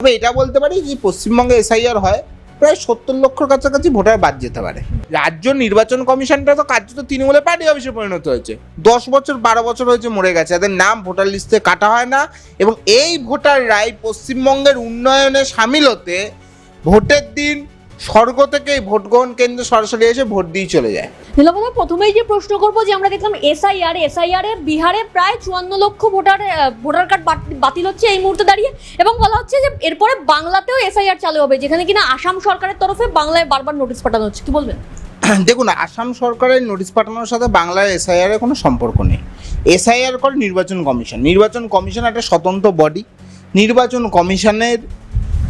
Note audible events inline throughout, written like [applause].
তবে এটা বলতে পারি যে পশ্চিমবঙ্গে এসআইআর হয় প্রায় সত্তর লক্ষর কাছাকাছি ভোটার বাদ যেতে পারে। রাজ্য নির্বাচন কমিশনটা তো কার্যত তৃণমূলের পার্টি অফিসে পরিণত হয়েছে। দশ বছর বারো বছর হয়েছে মরে গেছে তাদের নাম ভোটার লিস্টে কাটা হয় না এবং এই ভোটার রায় পশ্চিমবঙ্গের উন্নয়নে সামিল হতে ভোটের দিন স্বর্গ থেকে ভোট গ্রহণ কেন্দ্রে সরাসরি এসে ভোট দিয়ে চলে যায়। নীলকমল প্রথমেই যে প্রশ্ন করব যে আমরা দেখলাম এসআইআর এসআইআর এ বিহারে প্রায় চুয়ান্ন লক্ষ ভোটার ভোটার কার্ড বাত- বাতিল হচ্ছে এই মুহূর্তে দাঁড়িয়ে এবং বলা হচ্ছে যে এরপরে বাংলাতেও এসআইআর চালু হবে যেখানে কিনা আসাম সরকারের তরফে বাংলায় বারবার নোটিশ পাঠানো হচ্ছে। কি বলবেন? [clears throat] দেখুন আসাম সরকারের নোটিশ পাঠানোর সাথে বাংলার এসআইআর এর কোনো সম্পর্ক নেই। এসআইআর করে নির্বাচন কমিশন নির্বাচন কমিশন একটা স্বতন্ত্র বডি নির্বাচন কমিশনের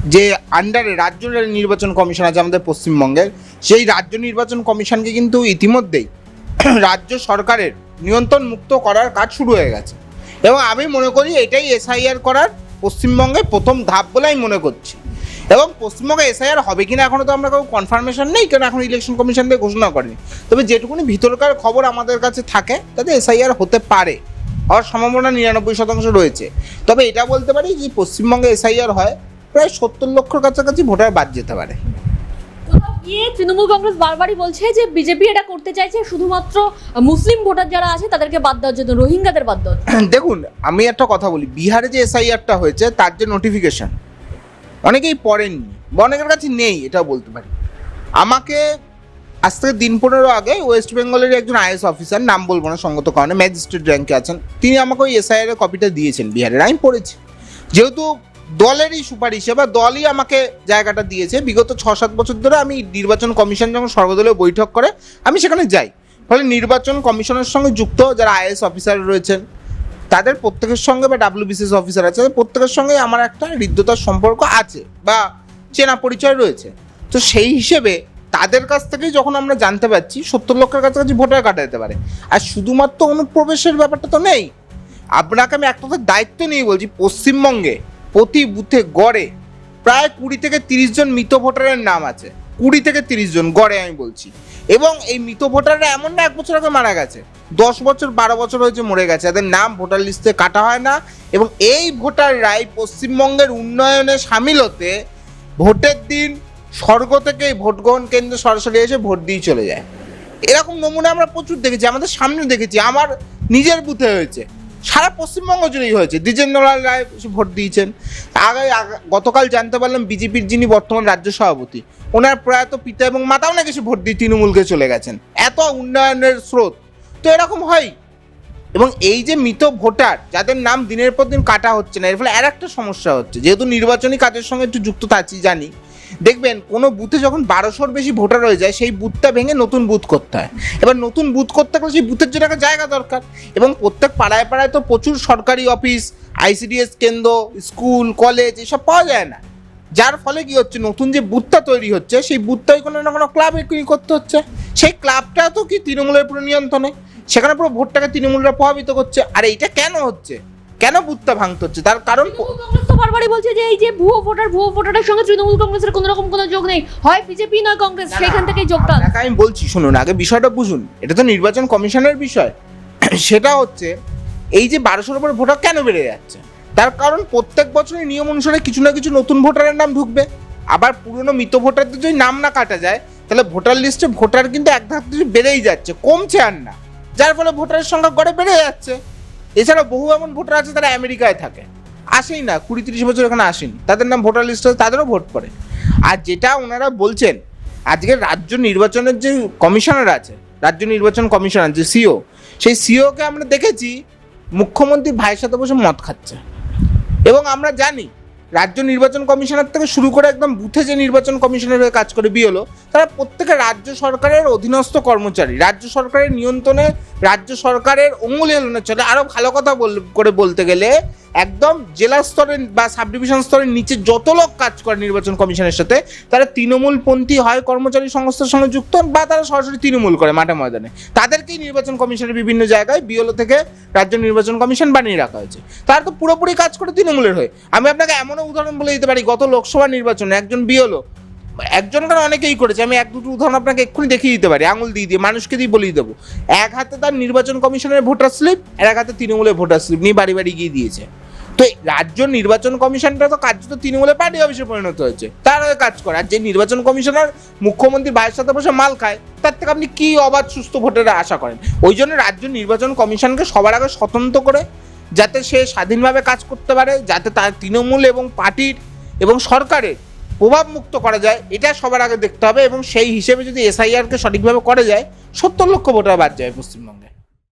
যে আন্ডারে রাজ্য নির্বাচন কমিশন আছে আমাদের পশ্চিমবঙ্গের, সেই রাজ্য নির্বাচন কমিশনকে কিন্তু ইতিমধ্যেই [clears throat] রাজ্য সরকারের নিয়ন্ত্রণ মুক্ত করার কাজ শুরু হয়ে গেছে। এবং আমি মনে করি এটাই এসআইআর করার পশ্চিমবঙ্গে প্রথম ধাপ বলে আমি মনে করছি। এবং পশ্চিমবঙ্গে এসআইআর হবে কিনা এখনও তো আমরা কেউ কনফার্মেশন নেই কারণ এখন ইলেকশন কমিশন দিয়ে ঘোষণা করেনি। তবে যেটুকুনি ভিতরকার খবর আমাদের কাছে থাকে, তাতে এসআইআর হতে পারে। হওয়ার সম্ভাবনা নিরানব্বই শতাংশ রয়েছে। তবে এটা বলতে পারি যে পশ্চিমবঙ্গে এসআইআর হয় প্রায় সত্তর লক্ষর কাছাকাছি ভোটার বাদ যেতে পারে। গিয়ে তৃণমূল কংগ্রেস বারবারই বলছে যে বিজেপি এটা করতে চাইছে শুধুমাত্র মুসলিম ভোটার যারা আছে তাদেরকে বাদ দেওয়ার জন্য রোহিঙ্গাদের বাদ দেওয়ার [clears throat] দেখুন আমি একটা কথা বলি বিহারে যে এসআইআরটা হয়েছে তার যে নোটিফিকেশন অনেকেই পড়েননি বা অনেকের কাছে নেই এটা বলতে পারি। আমাকে আজ থেকে দিন পনেরো আগে ওয়েস্ট বেঙ্গলের একজন আইএস অফিসার নাম বলব না সঙ্গত কারণে ম্যাজিস্ট্রেট র্যাঙ্কে আছেন তিনি আমাকে ওই এসআইআর কপিটা দিয়েছেন বিহারের। আমি পড়েছি। যেহেতু দলেরই সুপারিশে। বা দলই আমাকে জায়গাটা দিয়েছে। বিগত ছ সাত বছর ধরে আমি নির্বাচন কমিশন যখন সর্বদলীয় বৈঠক করে, আমি সেখানে যাই। ফলে নির্বাচন কমিশনের সঙ্গে যুক্ত যারা আইএস অফিসার রয়েছেন, তাদের প্রত্যেকের সঙ্গে বা ডাব্লিউবিসিএস অফিসার আছে প্রত্যেকের সঙ্গে আমার একটা হৃদ্যতার সম্পর্ক আছে বা চেনা পরিচয় রয়েছে। তো সেই হিসেবে তাদের কাছ থেকেই যখন আমরা জানতে পারছি, সত্তর লক্ষের কাছাকাছি ভোটার কাটা যেতে পারে। আর শুধুমাত্র অনুপ্রবেশের ব্যাপারটা তো নেই। আপনাকে আমি একটা দায়িত্ব নিয়ে বলছি, পশ্চিমবঙ্গে প্রতি বুথে গড়ে প্রায় কুড়ি থেকে তিরিশ জন মৃত ভোটারের নাম আছে। কুড়ি থেকে তিরিশ জন, গড়ে আমি বলছি। এবং এই মৃত ভোটাররা এমন না, এক বছর আগে মারা গেছে। দশ বছর, বারো বছর হয়েছে মরে গেছে। তাদের নাম ভোটার লিস্টে কাটা হয় না এবং এই ভোটাররাই পশ্চিমবঙ্গের উন্নয়নে সামিল হতে ভোটের দিন স্বর্গ থেকে ভোট গ্রহণ কেন্দ্রে সরাসরি এসে ভোট দিয়ে চলে যায়। এরকম নমুনা আমরা প্রচুর দেখেছি, আমাদের সামনে দেখেছি, আমার নিজের বুথে হয়েছে। সারা পশ্চিমবঙ্গ জুড়েই হয়েছে। দ্বিজেন্দ্রলাল রায় ভোট দিয়েছেন। আগে গতকাল জানতে পারলাম বিজেপির যিনি বর্তমান রাজ্য সভাপতি, ওনার প্রয়াত পিতা এবং মাতাও নাকি এসে ভোট দিয়ে তৃণমূলকে চলে গেছেন। এত উন্নয়নের স্রোত। তো এরকম হয় এবং এই যে মৃত ভোটার, যাদের নাম দিনের পর দিন কাটা হচ্ছে না, এর ফলে আর একটা সমস্যা হচ্ছে। যেহেতু নির্বাচনী কাজের সঙ্গে একটু যুক্ত আছি জানি। দেখবেন, কোনো বুথে যখন বারোশোর বেশি ভোটার হয়ে যায়, সেই বুথটা ভেঙে নতুন বুথ করতে হয়। এবার নতুন বুথ করতে গেলে সেই বুথের জন্য একটা জায়গা দরকার। এবং প্রত্যেক পাড়ায় পাড়ায় তো প্রচুর সরকারি অফিস, আইসিডিএস কেন্দ্র, স্কুল, কলেজ, এসব পাওয়া যায় না। যার ফলে কি হচ্ছে, নতুন যে বুথটা তৈরি হচ্ছে, সেই বুথটাই কোনো না কোনো ক্লাব করতে হচ্ছে? সেই ক্লাবটা তো কি তৃণমূলের পুরো নিয়ন্ত্রণে? সেখানে পুরো ভোটটাকে তৃণমূলরা প্রভাবিত করছে। আর, এইটা কেন হচ্ছে? কেন বুথটা ভাঙতে হচ্ছে তার কারণ কংগ্রেস তো বারবারই বলছে যে এই যে ভুয়ো ভোটার ভুয়ো ভোটারের সঙ্গে তৃণমূল কংগ্রেসের কোনো রকম কোনো যোগ নেই। হয় বিজেপি নয় কংগ্রেস সেখান থেকেই যোগটা আপনাকে আমি বলছি শুনুন আগে বিষয়টা বুঝুন। এটা তো নির্বাচন কমিশনের বিষয়। [clears throat] সেটা হচ্ছে এই যে বারোশোর উপরে ভোটার কেন বেড়ে যাচ্ছে? তার কারণ প্রত্যেক বছরই নিয়ম অনুসারে কিছু না কিছু নতুন ভোটারের নাম ঢুকবে। আবার পুরনো মৃত ভোটারদের যদি নাম না কাটা যায় তাহলে ভোটার লিস্টে ভোটার কিন্তু এক ধাপ বেড়েই যাচ্ছে কমছে আর না। যার ফলে ভোটারের সংখ্যা গড়ে বেড়ে যাচ্ছে। এছাড়া বহু এমন ভোটার আছে তারা আমেরিকায় থাকে। আসেই না কুড়ি তিরিশ বছর এখানে আসেনি। তাদের নাম ভোটার লিস্টে তাদেরও ভোট পড়ে। আর যেটা ওনারা বলছেন, আজকে রাজ্য নির্বাচনের যে কমিশনার আছে, রাজ্য নির্বাচন কমিশনার, যে সিও, সেই সিওকে আমরা দেখেছি, মুখ্যমন্ত্রী ভাইয়ের সাথে বসে মদ খাচ্ছে। এবং আমরা জানি রাজ্য নির্বাচন কমিশনার থেকে শুরু করে একদম বুথে যে নির্বাচন কমিশনের হয়ে কাজ করে বিএলও তারা প্রত্যেকে রাজ্য সরকারের অধীনস্থ কর্মচারী, রাজ্য সরকারের নিয়ন্ত্রণে রাজ্য সরকারের অঙ্গুলি হেলনে চলে। আরও ভালো কথা বল- করে বলতে গেলে একদম জেলা স্তরের বা সাব ডিভিশন স্তরের নিচে যত লোক কাজ করে নির্বাচন কমিশনের সাথে, তারা তৃণমূলপন্থী হয় কর্মচারী সংস্থার সঙ্গে যুক্ত বা তারা সরাসরি তৃণমূল করে মাঠে ময়দানে। তাদেরকেই নির্বাচন কমিশনের বিভিন্ন জায়গায় বিওলো থেকে রাজ্য নির্বাচন কমিশন বানিয়ে রাখা হয়েছে। তারা তো পুরোপুরি কাজ করে তৃণমূলের হয়ে। আমি আপনাকে এমনও উদাহরণ বলে দিতে পারি, গত লোকসভা নির্বাচনে একজন বিওলো একজন কেন অনেকেই করেছে, আমি এক দুটো উদাহরণ আপনাকে এক্ষুনি দেখিয়ে দিতে পারি, আঙুল দিয়ে দিয়ে, মানুষকে দিয়ে বলিয়ে দেবো। এক হাতে তার নির্বাচন কমিশনের ভোটার স্লিপ, আর এক হাতে তৃণমূলের ভোটার স্লিপ নিয়ে বাড়ি বাড়ি গিয়ে দিয়েছে। তো রাজ্য নির্বাচন কমিশনটা তো কার্যত তৃণমূলের পার্টি অফিসে পরিণত হয়েছে। তার কাজ করে। আর যে নির্বাচন কমিশনার মুখ্যমন্ত্রী ভাইয়ের সাথে বসে মাল খায়, তার থেকে আপনি কি অবাধ সুস্থ ভোটের আশা করেন? ওই জন্য রাজ্য নির্বাচন কমিশনকে সবার আগে স্বতন্ত্র করে, যাতে সে স্বাধীনভাবে কাজ করতে পারে, যাতে তার তৃণমূল এবং পার্টির এবং সরকারের প্রভাব মুক্ত করা যায়, এটা সবার আগে দেখতে হবে এবং সেই হিসেবে যদি এসআইআরকে সঠিকভাবে করা যায়, সত্তর লক্ষ ভোটার বাদ যায় পশ্চিমবঙ্গে।